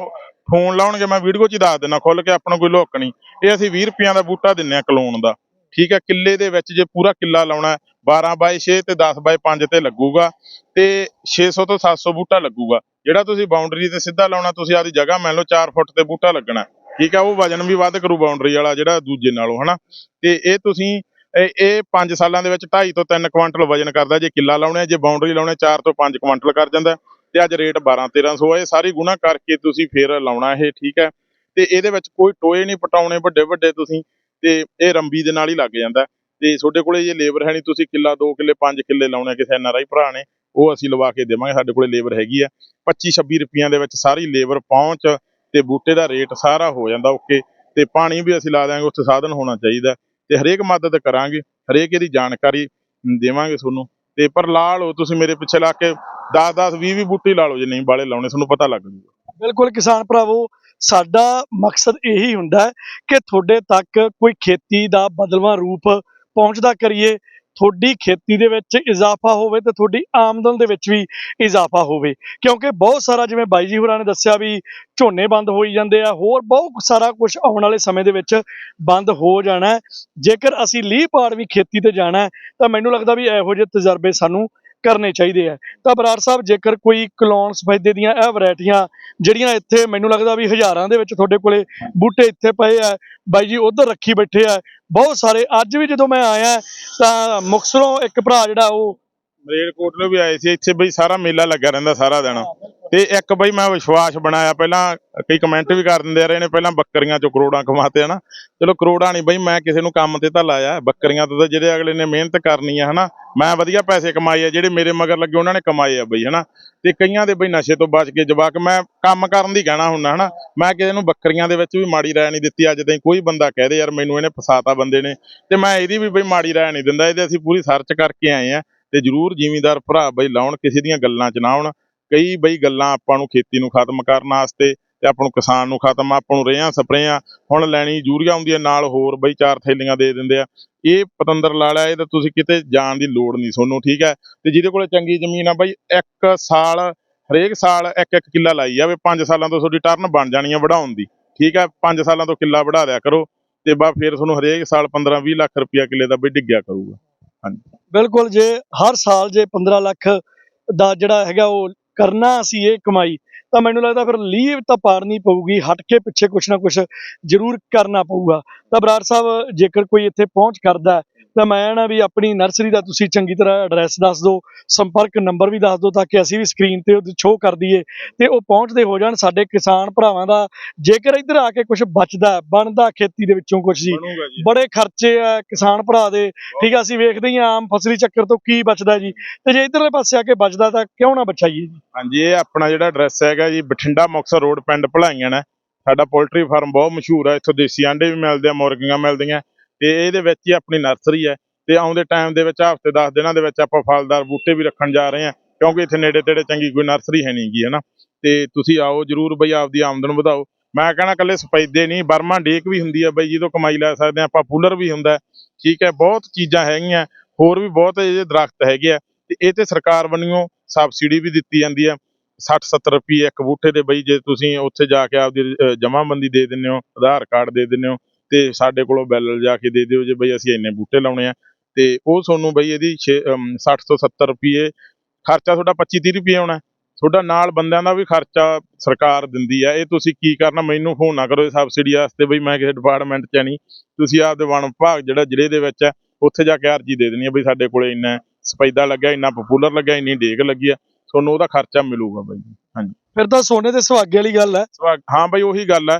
ਫੋਨ ਲਾਉਣਗੇ, ਮੈਂ ਵੀਡੀਓ 'ਚ ਹੀ ਦੱਸ ਦਿੰਦਾ ਖੁੱਲ ਕੇ ਆਪਣਾ ਕੋਈ ਲੁੱਕ ਨਹੀਂ। ਇਹ ਅਸੀਂ 20 ਰੁਪਈਆਂ ਦਾ ਬੂਟਾ ਦਿੰਨੇ ਆ ਕਲੋਨ ਦਾ, ਠੀਕ ਹੈ। ਕਿੱਲੇ ਦੇ ਵਿੱਚ ਜੇ ਪੂਰਾ ਕਿੱਲਾ ਲਾਉਣਾ ਹੈ 12 ਬਾਈ 6 ਤੇ 10 ਬਾਈ 5 ਤੇ ਲੱਗੂਗਾ, ਤੇ 600 ਤੋਂ 700 ਬੂਟਾ ਲੱਗੂਗਾ। ਜਿਹੜਾ ਤੁਸੀਂ ਬਾਉਂਡਰੀ ਤੇ ਸਿੱਧਾ ਲਾਉਣਾ, ਤੁਸੀਂ ਆਪਦੀ ਜਗ੍ਹਾ ਮੰਨ ਲਓ 4 ਫੁੱਟ ਤੇ ਬੂਟਾ ਲੱਗਣਾ ਠੀਕ ਹੈ ਉਹ ਵਜਨ ਵੀ ਵੱਧ ਕਰੂ ਬਾਉਂਡਰੀ ਵਾਲਾ ਜਿਹੜਾ ਦੂਜੇ ਨਾਲੋਂ, ਹਨਾ? ਤੇ ਇਹ ਤੁਸੀਂ, ਇਹ 5 ਸਾਲਾਂ ਦੇ ਵਿੱਚ 2.5 ਤੋਂ 3 ਕੁਆਂਟਲ ਵਜਨ ਕਰਦਾ ਜੇ ਕਿੱਲਾ ਲਾਉਣਾ ਜੇ ਬਾਉਂਡਰੀ ਲਾਉਣੇ 4 ਤੋਂ 5 ਕੁਆਂਟਲ ਕਰ ਜਾਂਦਾ ਤੇ ਅੱਜ ਰੇਟ 12 1300 ਹੈ ਇਹ ਸਾਰੀ ਗੁਣਾ ਕਰਕੇ ਤੁਸੀਂ ਫੇਰ ਲਾਉਣਾ ਇਹ, ਠੀਕ ਹੈ? ਤੇ ਇਹਦੇ ਵਿੱਚ ਕੋਈ ਟੋਏ ਨਹੀਂ ਪਟਾਉਣੇ ਵੱਡੇ ਵੱਡੇ ਤੁਸੀਂ, ਤੇ ਇਹ ਰੰਬੀ ਦੇ ਨਾਲ ਹੀ ਲੱਗ ਜਾਂਦਾ ਤੇ ਤੁਹਾਡੇ ਕੋਲੇ ਜੇ ਲੇਬਰ ਹੈ ਨਹੀਂ, ਤੁਸੀਂ ਕਿੱਲਾ 2 ਕਿੱਲੇ 5 ਕਿੱਲੇ ਲਾਉਣੇ ਕਿਸੇ ਐਨਆਰਆਈ ਭਰਾ ਨੇ, ਉਹ ਅਸੀਂ ਲਵਾ ਕੇ ਦੇਵਾਂਗੇ, ਸਾਡੇ ਕੋਲੇ ਲੇਬਰ ਹੈਗੀ ਆ 25 26 ਰੁਪਈਆਂ ਦੇ ਵਿੱਚ ਸਾਰੀ ਲੇਬਰ ਪਹੁੰਚ ਤੇ ਬੂਟੇ ਦਾ ਰੇਟ ਸਾਰਾ ਹੋ ਜਾਂਦਾ ਓਕੇ, ਤੇ ਪਾਣੀ ਵੀ ਅਸੀਂ ਲਾ ਦਿਆਂਗੇ, ਉੱਥੇ ਸਾਧਨ ਹੋਣਾ ਚਾਹੀਦਾ ਤੇ ਹਰੇਕ ਮਦਦ ਕਰਾਂਗੇ, ਹਰੇਕ ਇਹਦੀ ਜਾਣਕਾਰੀ ਦੇਵਾਂਗੇ ਤੁਹਾਨੂੰ। ਤੇ ਪਰ ਲਾ ਲਓ, ਤੁਸੀਂ ਮੇਰੇ ਪਿੱਛੇ ਲਾ ਕੇ 10 10 20 20 ਬੂਟੇ ਲਾ ਲਓ, ਜੇ ਨਹੀਂ ਬਾਲੇ ਲਾਉਣੇ, ਤੁਹਾਨੂੰ ਪਤਾ ਲੱਗ ਜੂਗਾ। ਬਿਲਕੁਲ ਕਿਸਾਨ ਭਰਾਵੋ, ਸਾਡਾ ਮਕਸਦ ਇਹੀ ਹੁੰਦਾ ਕਿ ਤੁਹਾਡੇ ਤੱਕ ਕੋਈ ਖੇਤੀ ਦਾ ਬਦਲਵਾਂ ਰੂਪ ਪਹੁੰਚਦਾ ਕਰੀਏ। ਤੁਹਾਡੀ ਖੇਤੀ ਦੇ ਵਿੱਚ ਇਜ਼ਾਫਾ ਹੋਵੇ ਤੇ ਤੁਹਾਡੀ ਆਮਦਨ ਦੇ ਵਿੱਚ ਵੀ ਇਜ਼ਾਫਾ ਹੋਵੇ। ਕਿਉਂਕਿ ਬਹੁਤ ਸਾਰਾ ਜਿਵੇਂ ਬਾਈ ਜੀ ਹੋਰਾਂ ਨੇ ਦੱਸਿਆ ਵੀ ਝੋਨੇ ਬੰਦ ਹੋਈ ਜਾਂਦੇ ਆ, ਹੋਰ ਬਹੁਤ ਸਾਰਾ ਕੁਝ ਆਉਣ ਵਾਲੇ ਸਮੇਂ ਦੇ ਵਿੱਚ ਬੰਦ ਹੋ ਜਾਣਾ ਜੇਕਰ ਅਸੀਂ ਲੀਹ ਪਾੜ ਵੀ ਖੇਤੀ ਤੇ ਜਾਣਾ ਤਾਂ ਮੈਨੂੰ ਲੱਗਦਾ ਵੀ ਇਹੋ ਜਿਹੇ ਤਜਰਬੇ ਸਾਨੂੰ ਕਰਨੇ ਚਾਹੀਦੇ ਆ। ਤਾਂ ਬਰਾੜ ਸਾਹਿਬ, ਜੇਕਰ ਕੋਈ ਕਲੋਨ ਸਫੈਦੇ ਦੀਆਂ ਇਹ ਵੈਰਾਈਟੀਆਂ ਜਿਹੜੀਆਂ ਇੱਥੇ ਮੈਨੂੰ ਲੱਗਦਾ ਵੀ ਹਜ਼ਾਰਾਂ ਦੇ ਵਿੱਚ ਤੁਹਾਡੇ ਕੋਲੇ ਬੂਟੇ ਇੱਥੇ ਪਏ ਆ, ਬਾਈ ਜੀ ਉਧਰ ਰੱਖੀ ਬੈਠੇ ਆ, ਬਹੁਤ ਸਾਰੇ। ਅੱਜ ਵੀ ਜਦੋਂ ਮੈਂ ਆਇਆ, ਤਾਂ ਮੁਕਸਰੋਂ ਇੱਕ ਭਰਾ ਜਿਹੜਾ ਉਹ ਮਲੇਰਕੋਟਲੇ ਵੀ ਆਏ ਸੀ, ਇੱਥੇ ਬਈ ਸਾਰਾ ਮੇਲਾ ਲੱਗਾ ਰਹਿੰਦਾ ਸਾਰਾ ਦਿਨ। ਤੇ ਇੱਕ ਬਈ ਮੈਂ ਵਿਸ਼ਵਾਸ ਬਣਾਇਆ, ਪਹਿਲਾਂ ਕਈ ਕਮੈਂਟ ਵੀ ਕਰ ਦਿੰਦੇ ਆ ਰਹੇ ਨੇ, ਪਹਿਲਾਂ ਬੱਕਰੀਆਂ ਚੋਂ ਕਰੋੜਾਂ ਕਮਾਤੇ ਹਨਾ। ਚਲੋ ਕਰੋੜਾਂ ਨਹੀਂ ਬਈ, ਮੈਂ ਕਿਸੇ ਨੂੰ ਕੰਮ ਤੇ ਤਾਂ ਲਾਇਆ, ਬੱਕਰੀਆਂ ਤੋਂ ਤਾਂ ਜਿਹੜੇ ਅਗਲੇ ਨੇ ਮਿਹਨਤ ਕਰਨੀ ਆ ਹਨਾ, ਮੈਂ ਵਧੀਆ ਪੈਸੇ ਕਮਾਏ ਆ, ਜਿਹੜੇ ਮੇਰੇ ਮਗਰ ਲੱਗੇ ਉਹਨਾਂ ਨੇ ਕਮਾਏ ਆ ਬਈ ਹਨਾ। ਤੇ ਕਈਆਂ ਦੇ ਬਈ ਨਸ਼ੇ ਤੋਂ ਬਚ ਕੇ ਜਵਾਕ, ਮੈਂ ਕੰਮ ਕਰਨ ਦੀ ਕਹਿਣਾ ਹੁੰਦਾ ਹਨਾ, ਮੈਂ ਕਿਸੇ ਨੂੰ ਬੱਕਰੀਆਂ ਦੇ ਵਿੱਚ ਵੀ ਮਾੜੀ ਰਾਇ ਨਹੀਂ ਦਿੱਤੀ, ਅੱਜ ਤਾਈਂ ਕੋਈ ਬੰਦਾ ਕਹਿ ਦੇ ਯਾਰ ਮੈਨੂੰ ਇਹਨੇ ਫਸਾਤਾ ਬੰਦੇ ਨੇ। ਤੇ ਮੈਂ ਇਹਦੀ ਵੀ ਬਈ ਮਾੜੀ ਰਾਇ ਨਹੀਂ ਦਿੰਦਾ, ਇਹਦੇ ਅਸੀਂ ਪੂਰੀ ਸਰਚ ਕਰਕੇ ਆਏ ਆ। ਤੇ ਜਰੂਰ ਜ਼ਿਮੀਂਦਾਰ ਭਰਾ ਬਈ ਲਾਉਣ, ਕਿਸੇ ਦੀਆਂ ਗੱਲਾਂ 'ਚ ਨਾ ਆਉਣ। ਕਈ ਬਈ ਗੱਲਾਂ ਆਪਾਂ ਨੂੰ ਖੇਤੀ ਨੂੰ ਖਤਮ ਕਰਨ ਵਾਸਤੇ ਤੇ ਆਪਾਂ ਨੂੰ ਕਿਸਾਨ ਨੂੰ ਖਤਮ, ਆਪਾਂ ਨੂੰ ਰੇਹਾਂ, ਸਪਰੇਆਂ, ਹੁਣ ਲੈਣੀ ਯੂਰੀਆ ਹੁੰਦੀ ਹੈ, ਨਾਲ ਹੋਰ ਬਈ ਚਾਰ ਥੈਲੀਆਂ ਦੇ ਦਿੰਦੇ ਆ। ਇਹ ਪਤੰਦਰ ਲਾਲਾ ਇਹ ਤਾਂ ਤੁਸੀਂ ਕਿਤੇ ਜਾਣ ਦੀ ਲੋੜ ਨਹੀਂ ਤੁਹਾਨੂੰ ਠੀਕ ਹੈ? ਤੇ ਜਿਹਦੇ ਕੋਲੇ ਚੰਗੀ ਜ਼ਮੀਨ ਆ ਬਈ, ਇੱਕ ਸਾਲ, ਹਰੇਕ ਸਾਲ ਇੱਕ ਇੱਕ ਕਿੱਲਾ ਲਾਈ ਜਾਵੇ 5 ਸਾਲਾਂ ਤੋਂ ਤੁਹਾਡੀ ਟਰਨ ਬਣ ਜਾਣੀ ਆ ਵਧਾਉਣ ਦੀ, ਠੀਕ ਹੈ? 5 ਸਾਲਾਂ ਤੋਂ ਕਿੱਲਾ ਵਧਾ ਦਿਆ ਕਰੋ, ਤੇ ਬਾ ਫਿਰ ਤੁਹਾਨੂੰ ਹਰੇਕ ਸਾਲ 15 20 ਲੱਖ ਰੁਪਇਆ ਕਿੱਲੇ ਦਾ ਬਈ ਡਿੱਗਿਆ ਕਰੂਗਾ। ਬਿਲਕੁਲ ਜੇ ਹਰ ਸਾਲ ਜੇ 15 ਲੱਖ ਦਾ ਜਿਹੜਾ ਹੈਗਾ ਉਹ ਕਰਨਾ ਅਸੀਂ ਇਹ ਕਮਾਈ, ਤਾਂ ਮੈਨੂੰ ਲੱਗਦਾ ਫਿਰ ਲੀਵ ਤਾਂ ਪਾੜਨੀ ਪਊਗੀ, ਹਟ ਕੇ ਪਿੱਛੇ ਕੁਛ ਨਾ ਕੁਛ ਜ਼ਰੂਰ ਕਰਨਾ ਪਊਗਾ। ਤਾਂ ਬਰਾੜ ਸਾਹਿਬ ਜੇਕਰ ਕੋਈ ਇੱਥੇ ਪਹੁੰਚ ਕਰਦਾ ਤਾਂ ਮੈਂ ਨਾ ਵੀ ਆਪਣੀ ਨਰਸਰੀ ਦਾ ਤੁਸੀਂ ਚੰਗੀ ਤਰ੍ਹਾਂ ਐਡਰੈਸ ਦੱਸ ਦਿਓ ਸੰਪਰਕ ਨੰਬਰ ਵੀ ਦੱਸ ਦਿਓ ਤਾਂ ਕਿ ਅਸੀਂ ਵੀ ਸਕਰੀਨ ਤੇ ਉਹ ਸ਼ੋਅ ਕਰ ਦਈਏ ਤੇ ਉਹ ਪਹੁੰਚਦੇ ਹੋ ਜਾਣ ਸਾਡੇ ਕਿਸਾਨ ਭਰਾਵਾਂ ਦਾ ਜੇਕਰ ਇੱਧਰ ਆ ਕੇ ਕੁਝ ਬਚਦਾ ਬਣਦਾ ਖੇਤੀ ਦੇ ਵਿੱਚੋਂ ਕੁਝ ਜੀ ਬੜੇ ਖਰਚੇ ਆ ਕਿਸਾਨ ਭਰਾ ਦੇ ਠੀਕ ਆ ਅਸੀਂ ਵੇਖਦੇ ਹੀ ਆਮ ਫਸਲੀ ਚੱਕਰ ਤੋਂ ਕੀ ਬਚਦਾ ਜੀ ਤੇ ਜੇ ਇਧਰਲੇ ਪਾਸੇ ਆ ਕੇ ਬਚਦਾ ਤਾਂ ਕਿਉਂ ਨਾ ਬਚਾਈਏ ਜੀ? ਹਾਂਜੀ ਇਹ ਆਪਣਾ ਜਿਹੜਾ ਐਡਰੈਸ ਹੈਗਾ ਜੀ ਬਠਿੰਡਾ ਮੁਕਤਸਰ ਰੋਡ ਪਿੰਡ ਭਲਾਈਆਂ ਨੇ ਸਾਡਾ ਪੋਲਟਰੀ ਫਾਰਮ ਬਹੁਤ ਮਸ਼ਹੂਰ ਹੈ ਇੱਥੋਂ ਦੇਸੀ ਆਂਡੇ ਵੀ ਮਿਲਦੇ ਆ ਮੁਰਗੀਆਂ ਮਿਲਦੀਆਂ ਤੇ ਇਹਦੇ ਵਿੱਚ ਹੀ ਆਪਣੀ ਨਰਸਰੀ ਹੈ ਤੇ ਆਉਂਦੇ ਟਾਈਮ ਦੇ ਵਿੱਚ ਹਫ਼ਤੇ 10 ਦਿਨਾਂ ਦੇ ਵਿੱਚ ਆਪਾਂ ਫਲਦਾਰ ਬੂਟੇ ਵੀ ਰੱਖਣ ਜਾ ਰਹੇ ਹਾਂ ਕਿਉਂਕਿ ਇੱਥੇ ਨੇੜੇ ਤੇੜੇ ਚੰਗੀ ਕੋਈ ਨਰਸਰੀ ਹੈ ਨਹੀਂਗੀ ਹਨਾ? ਤੇ ਤੁਸੀਂ ਆਓ ਜਰੂਰ ਬਈ ਆਪਦੀ ਆਮਦਨ ਵਧਾਓ। ਮੈਂ ਕਹਣਾ ਕੱਲੇ ਸਪੈਦੇ ਨਹੀਂ ਬਰਮਾ ਡੇਕ ਵੀ ਹੁੰਦੀ ਹੈ ਬਈ ਜਿਹਦੋਂ ਕਮਾਈ ਲੈ ਸਕਦੇ ਹਾਂ ਆਪਾਂ ਪੂਲਰ ਵੀ ਹੁੰਦਾ ਠੀਕ ਹੈ? ਬਹੁਤ ਚੀਜ਼ਾਂ ਹੈਗੀਆਂ ਹੋਰ ਵੀ ਬਹੁਤ ਇਹਦੇ ਦਰਖਤ ਹੈਗੇ ਆ ਤੇ ਇਹ ਤੇ ਸਰਕਾਰ ਵੱਲੋਂ ਸਬਸਿਡੀ ਵੀ ਦਿੱਤੀ ਜਾਂਦੀ ਹੈ 60 70 ਰੁਪਏ ਇੱਕ ਬੂਟੇ ਦੇ ਬਈ ਜੇ ਤੁਸੀਂ ਉੱਥੇ ਜਾ ਕੇ ਆਪਦੀ ਅਹ, ਜਮ੍ਹਾਂਬੰਦੀ ਦੇ ਦਿੰਦੇ ਹੋ ਆਧਾਰ ਕਾਰਡ ਦੇ ਦਿੰਦੇ ਹੋ ਤੇ ਸਾਡੇ ਕੋਲੋਂ ਬਿੱਲ ਜਾ ਕੇ ਦੇ ਦਿਓ ਜੇ ਬਈ ਅਸੀਂ ਇੰਨੇ ਬੂਟੇ ਲਾਉਣੇ ਆ। ਤੇ ਉਹ ਤੁਹਾਨੂੰ ਬਈ ਇਹਦੀ ਛੇ- ਅਮ, 60 ਤੋਂ 70 ਰੁਪਏ ਖਰਚਾ ਤੁਹਾਡਾ 25 30 ਰੁਪਏ ਆਉਣਾ ਤੁਹਾਡਾ ਨਾਲ ਬੰਦਿਆਂ ਦਾ ਵੀ ਖਰਚਾ ਸਰਕਾਰ ਦਿੰਦੀ ਆ। ਇਹ ਤੁਸੀਂ ਕੀ ਕਰਨਾ? ਮੈਨੂੰ ਫੋਨ ਨਾ ਕਰੋ ਸਬਸਿਡੀ ਵਾਸਤੇ ਬਈ ਮੈਂ ਕਿਸੇ ਡਿਪਾਰਟਮੈਂਟ 'ਚ ਨਹੀਂ। ਤੁਸੀਂ ਆਪਦੇ ਵਣ ਵਿਭਾਗ ਜਿਹੜਾ ਜ਼ਿਲ੍ਹੇ ਦੇ ਵਿੱਚ ਹੈ ਉੱਥੇ ਜਾ ਕੇ ਅਰਜੀ ਦੇ ਦੇਣੀ ਆ ਬਈ ਸਾਡੇ ਕੋਲੇ ਇੰਨਾ ਸਪੈਦਾ ਲੱਗਿਆ ਇੰਨਾ ਪਪੂਲਰ ਲੱਗਿਆ ਇੰਨੀ ਡੇਕ ਲੱਗੀ ਆ। ਤੁਹਾਨੂੰ ਉਹਦਾ ਖਰਚਾ ਮਿਲੂਗਾ ਬਈ। ਫਿਰ ਤਾਂ ਸੋਨੇ ਦੇ ਸੁਹਾਗੇ ਵਾਲੀ ਗੱਲ ਹੈ। ਹਾਂ ਬਈ ਉਹੀ ਗੱਲ ਹੈ।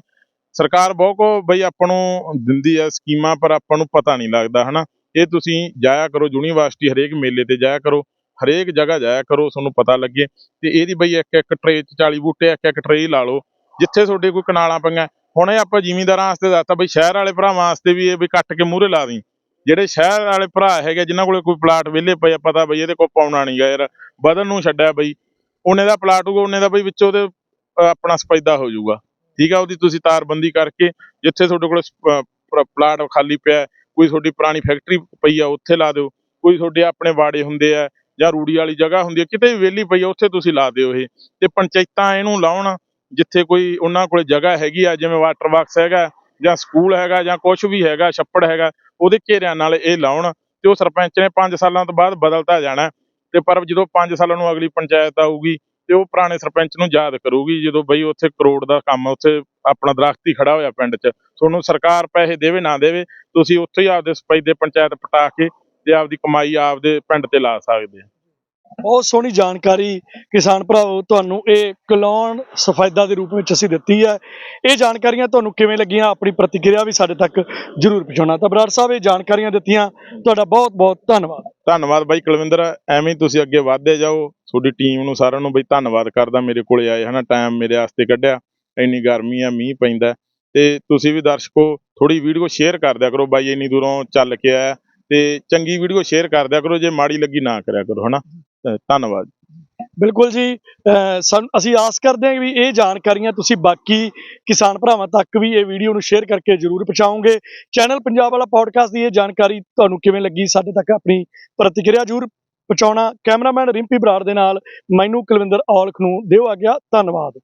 ਸਰਕਾਰ ਬਹੁਤ ਕੋ ਬਈ ਆਪਾਂ ਨੂੰ ਦਿੰਦੀ ਆ ਸਕੀਮਾਂ ਪਰ ਆਪਾਂ ਨੂੰ ਪਤਾ ਨਹੀਂ ਲੱਗਦਾ ਹਨਾ? ਇਹ ਤੁਸੀਂ ਜਾਇਆ ਕਰੋ ਯੂਨੀਵਰਸਿਟੀ ਹਰੇਕ ਮੇਲੇ ਤੇ ਜਾਇਆ ਕਰੋ ਹਰੇਕ ਜਗ੍ਹਾ ਜਾਇਆ ਕਰੋ ਤੁਹਾਨੂੰ ਪਤਾ ਲੱਗੇ। ਤੇ ਇਹਦੀ ਬਈ ਇੱਕ ਇੱਕ ਟਰੇ 'ਚ 40 ਬੂਟੇ ਇੱਕ ਇੱਕ ਟਰੇ ਲਾ ਲਓ ਜਿੱਥੇ ਤੁਹਾਡੇ ਕੋਈ ਕਨਾਲਾਂ ਪਈਆਂ। ਹੁਣ ਇਹ ਆਪਾਂ ਜ਼ਿਮੀਂਦਾਰਾਂ ਵਾਸਤੇ ਦੱਸਤਾ ਬਈ ਸ਼ਹਿਰ ਵਾਲੇ ਭਰਾਵਾਂ ਵਾਸਤੇ ਵੀ ਇਹ ਵੀ ਕੱਟ ਕੇ ਮੂਹਰੇ ਲਾ ਦੀ ਜਿਹੜੇ ਸ਼ਹਿਰ ਵਾਲੇ ਭਰਾ ਹੈਗੇ ਜਿਨ੍ਹਾਂ ਕੋਲੇ ਕੋਈ ਪਲਾਟ ਵਿਹਲੇ ਪਏ ਆ, ਪਤਾ ਬਈ ਇਹਦੇ ਕੋਲ ਪਾਉਣਾ ਨਹੀਂਗਾ ਯਾਰ। ਬਦਨ ਨੂੰ ਛੱਡਿਆ ਬਈ। ਉਹਨੇ ਦਾ ਪਲਾਟ ਹੋਊਗਾ ਉਹਨੇ ਦਾ ਬਈ ਵਿੱਚੋਂ ਤੇ ਆਪਣਾ ਸਪੈਦਾ ਹੋ ਜਾਊਗਾ। ਠੀਕ ਆ, ਉਹਦੀ ਤੁਸੀਂ ਤਾਰਬੰਦੀ ਕਰਕੇ ਜਿੱਥੇ ਤੁਹਾਡੇ ਕੋਲ ਪਲਾਟ ਖਾਲੀ ਪਿਆ ਕੋਈ ਤੁਹਾਡੀ ਪੁਰਾਣੀ ਫੈਕਟਰੀ ਪਈ ਆ, ਉੱਥੇ ਲਾ ਦਿਓ। ਕੋਈ ਤੁਹਾਡੇ ਆਪਣੇ ਵਾੜੇ ਹੁੰਦੇ ਆ ਜਾਂ ਰੂੜੀ ਵਾਲੀ ਜਗ੍ਹਾ ਹੁੰਦੀ ਹੈ ਕਿਤੇ ਵੀ ਵਿਹਲੀ ਪਈ ਆ, ਉੱਥੇ ਤੁਸੀਂ ਲਾ ਦਿਓ ਇਹ। ਤੇ ਪੰਚਾਇਤਾਂ ਇਹਨੂੰ ਲਾਉਣ, ਜਿੱਥੇ ਕੋਈ ਉਹਨਾਂ ਕੋਲ ਜਗ੍ਹਾ ਹੈਗੀ ਆ, ਜਿਵੇਂ ਵਾਟਰ ਬਾਕਸ ਹੈਗਾ, ਜਾਂ ਸਕੂਲ ਹੈਗਾ, ਜਾਂ ਕੁਝ ਵੀ ਹੈਗਾ, ਛੱਪੜ ਹੈਗਾ, ਉਹਦੇ ਘੇਰਿਆਂ ਨਾਲ ਇਹ ਲਾਉਣ ਤੇ ਉਹ ਸਰਪੰਚ ਨੇ 5 ਸਾਲਾਂ ਤੋਂ ਬਾਅਦ ਬਦਲਤਾ ਜਾਣਾ। ਤੇ ਪਰ ਜਦੋਂ 5 ਸਾਲਾਂ ਨੂੰ ਅਗਲੀ ਪੰਚਾਇਤ ਆਊਗੀ ਤੇ ਉਹ ਪੁਰਾਣੇ ਸਰਪੰਚ ਨੂੰ ਯਾਦ ਕਰੂਗੀ ਜਦੋਂ ਬਈ ਉੱਥੇ ਕਰੋੜ ਦਾ ਕੰਮ ਉੱਥੇ ਆਪਣਾ ਦਰਖਤ ਹੀ ਖੜਾ ਹੋਇਆ ਪਿੰਡ 'ਚ। ਤੁਹਾਨੂੰ ਸਰਕਾਰ ਪੈਸੇ ਦੇਵੇ ਨਾ ਦੇਵੇ, ਤੁਸੀਂ ਉੱਥੇ ਹੀ ਆਪਦੇ ਸਪੈਦੇ ਪੰਚਾਇਤ ਪਟਾ ਕੇ ਤੇ ਆਪਦੀ ਕਮਾਈ ਆਪਦੇ ਪਿੰਡ ਤੇ ਲਾ ਸਕਦੇ ਆ। ਬਹੁਤ ਸੋਹਣੀ ਜਾਣਕਾਰੀ ਕਿਸਾਨ ਭਰਾਵੋ, ਤੁਹਾਨੂੰ ਇਹ ਕਲੌਨ ਸਫਾਇਦਾ ਦੇ ਰੂਪ ਵਿੱਚ ਅਸੀਂ ਦਿੱਤੀ ਹੈ। ਇਹ ਜਾਣਕਾਰੀਆਂ ਤੁਹਾਨੂੰ ਕਿਵੇਂ ਲੱਗੀਆਂ, ਆਪਣੀ ਪ੍ਰਤੀਕਿਰਿਆ ਵੀ ਸਾਡੇ ਤੱਕ ਜਰੂਰ ਪਹੁੰਚਾਉਣਾ। ਤਾਂ ਬਰਾੜ ਸਾਹਿਬ, ਇਹ ਜਾਣਕਾਰੀਆਂ ਦਿੱਤੀਆਂ, ਤੁਹਾਡਾ ਬਹੁਤ ਬਹੁਤ ਧੰਨਵਾਦ। ਧੰਨਵਾਦ ਬਾਈ ਕੁਲਵਿੰਦਰ, ਐਵੇਂ ਹੀ ਤੁਸੀਂ ਅੱਗੇ ਵਧਦੇ ਜਾਓ। ਤੁਹਾਡੀ ਟੀਮ ਨੂੰ ਸਾਰਿਆਂ ਨੂੰ ਬਈ ਧੰਨਵਾਦ ਕਰਦਾ, ਮੇਰੇ ਕੋਲੇ ਆਏ ਹਨਾ, ਟਾਈਮ ਮੇਰੇ ਵਾਸਤੇ ਕੱਢਿਆ। ਇੰਨੀ ਗਰਮੀ ਆ, ਮੀਂਹ ਪੈਂਦਾ। ਤੇ ਤੁਸੀਂ ਵੀ ਦਰਸ਼ਕੋ ਥੋੜੀ ਵੀਡੀਓ ਸ਼ੇਅਰ ਕਰ ਦਿਆ ਕਰੋ ਬਾਈ, ਇੰਨੀ ਦੂਰੋਂ ਚੱਲ ਕੇ ਆਇਆ। ਤੇ ਚੰਗੀ ਵੀਡੀਓ ਸ਼ੇਅਰ ਕਰ ਦਿਆ ਕਰੋ, ਜੇ ਮਾੜੀ ਲੱਗੀ ਨਾ ਕਰਿਆ ਕਰੋ, ਹਨਾ। ਅਹ ਧੰਨਵਾਦ। ਬਿਲਕੁਲ ਜੀ, ਅਹ ਸਾਨੂੰ, ਅਸੀਂ ਆਸ ਕਰਦੇ ਹਾਂ ਵੀ ਇਹ ਜਾਣਕਾਰੀਆਂ ਤੁਸੀਂ ਬਾਕੀ ਕਿਸਾਨ ਭਰਾਵਾਂ ਤੱਕ ਵੀ ਇਹ ਵੀਡੀਓ ਨੂੰ ਸ਼ੇਅਰ ਕਰਕੇ ਜਰੂਰ ਪਹੁੰਚਾਓਗੇ। ਚੈਨਲ ਪੰਜਾਬ ਵਾਲਾ ਪੋਡਕਾਸਟ ਦੀ ਇਹ ਜਾਣਕਾਰੀ ਤੁਹਾਨੂੰ ਕਿਵੇਂ ਲੱਗੀ, ਸਾਡੇ ਤੱਕ ਆਪਣੀ ਪ੍ਰਤੀਕਿਰਿਆ ਜਰੂਰ ਪਹੁੰਚਾਉਣਾ। ਕੈਮਰਾਮੈਨ ਰਿੰਪੀ ਬਰਾੜ ਦੇ ਨਾਲ, ਮੈਨੂੰ ਕੁਲਵਿੰਦਰ ਔਲਖ ਨੂੰ ਦਿਓ ਆ ਗਿਆ ਧੰਨਵਾਦ।